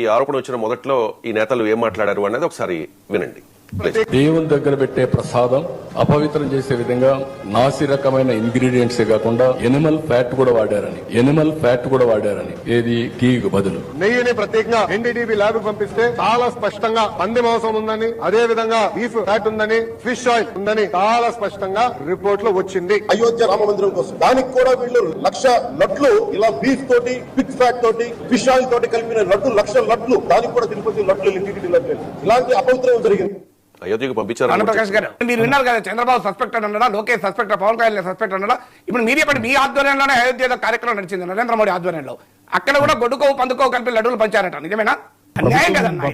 ఈ ఆరోపణ వచ్చిన మొదట్లో ఈ నేతలు ఏం మాట్లాడారు అనేది ఒకసారి వినండి. దేవుని దగ్గర పెట్టే ప్రసాదం అపవిత్రం చేసే విధంగా నాసి రకమైన ఇంగ్రీడియంట్స్ కాకుండా ఎనిమల్ ఫ్యాట్ కూడా వాడారని ఎనిమల్ ఫ్యాట్ కూడా వాడారని. ఏది? ఘీ బదులు. నెయ్యిని ప్రత్యేకంగా ఎన్డీటీవీ ల్యాబ్ పంపిస్తే చాలా స్పష్టంగా పంది మాంసం ఉందని అదే విధంగా బీఫ్ ఫ్యాట్ ఉందని ఫిష్ ఆయిల్ ఉందని చాలా స్పష్టంగా రిపోర్ట్లో వచ్చింది. అయోధ్య రామ మందిరం కోసం. దానికి కూడా వీళ్ళు లక్ష లడ్లు ఇలా బీఫ్ తోటి పిగ్ ఫ్యాట్ తోటి ఫిష్ ఆయిల్ తోటి కలిపిన లడ్డు లక్ష లడ్లు. దానికి కూడా తిరుపతి లడ్లు ఇంటికి లడ్లు. ఇలాంటి అపవిత్రం జరిగింది. అయోధ్యకు పంపించారు అన్నప్రకాష్ గారు మీరు విన్నారు కదా చంద్రబాబు సస్పెక్ట్ అన్నాడా లోకేష్ సస్పెక్ట్ పవన్ కళ్యాణ్ సస్పెక్ట్ అన్నాడా? ఇప్పుడు మీరు చెప్పండి మీ ఆధ్వర్యంలోనే అయోధ్యలో కార్యక్రమం నడిచింది నరేంద్ర మోడీ ఆధ్వర్యంలో. అక్కడ కూడా గొడ్డుకో పందుకో కలిపి లడ్డూలు పంచారట నిజమేనా? అన్యాయం కదన్నా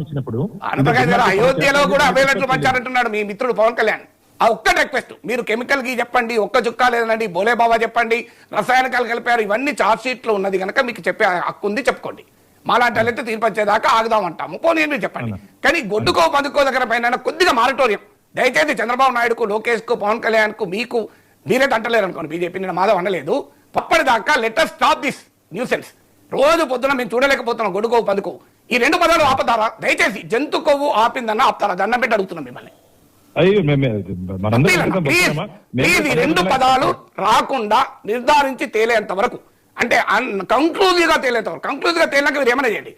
ఇచ్చినప్పుడు అన్నప్రకాష్ గారు అయోధ్యలో కూడా అవే లడ్లు పంచారంటున్నాడు మీ మిత్రుడు పవన్ కళ్యాణ్. ఆ ఒక్క రిక్వెస్ట్ మీరు కెమికల్కి చెప్పండి ఒక్క చుక్క లేదండి బోలే బాబా చెప్పండి రసాయనికాలు కలిపారు ఇవన్నీ చార్జ్ షీట్లో ఉన్నది కనుక మీకు చెప్పే హక్కు ఉంది చెప్పుకోండి. మాలాంటి వాళ్ళైతే తీర్పు వచ్చేదాకా ఆగుదాం అంటాము. పోనీ మీరు చెప్పండి? కానీ గొడ్డుకో పందుకో దగ్గర పైన కొద్దిగా మారటోరియం. దయచేసి చంద్రబాబు నాయుడుకు లోకేష్కు పవన్ కళ్యాణ్కు మీకు మీరే అంటలేరు అనుకోండి బీజేపీ నేను మాధవ్ అనలేదు. పప్పటిదాకా లెటర్ స్టాప్ దిస్ న్యూసెన్స్ రోజు పొద్దున మేము చూడలేకపోతున్నాం గొడుగోవు పందుకు ఈ రెండు పదాలు ఆపతారా? దయచేసి జంతు కొవ్వు ఆపిందన్న ఆపుతారా? దండం పెట్టి అడుగుతున్నాం మిమ్మల్ని. ప్లీజ్ ఈ రెండు పదాలు రాకుండా నిర్ధారించి తేలేంత వరకు. అంటే కంక్లూజివ్గా తేలేతారు కంక్లూజివ్గా తేలినాక మీరు ఏమైనా చేయండి.